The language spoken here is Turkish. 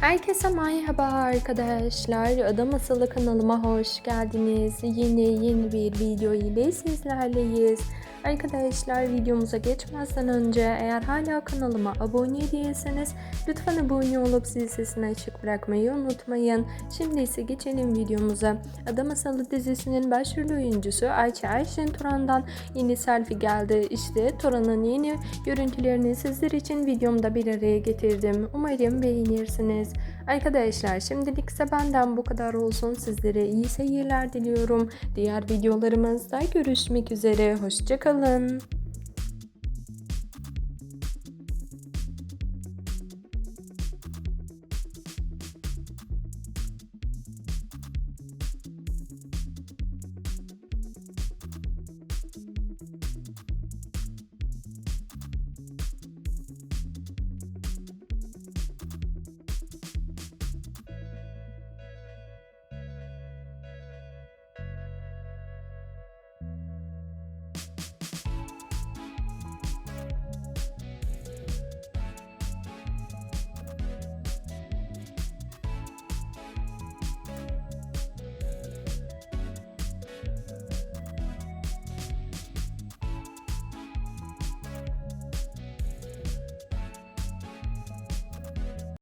Herkese merhaba arkadaşlar. Ada Masalı kanalıma hoş geldiniz. Yeni yeni bir video ile sizlerleyiz. Arkadaşlar videomuza geçmezden önce eğer hala kanalıma abone değilseniz lütfen abone olup zil sesini açık bırakmayı unutmayın. Şimdi ise geçelim videomuza. Ada Masalı dizisinin başrol oyuncusu Ayça Ayşen Turan'dan yeni selfie geldi. İşte Turan'ın yeni görüntülerini sizler için videomda bir araya getirdim. Umarım beğenirsiniz. Arkadaşlar şimdilik ise benden bu kadar olsun. Sizlere iyi seyirler diliyorum. Diğer videolarımızda görüşmek üzere. Hoşçakalın.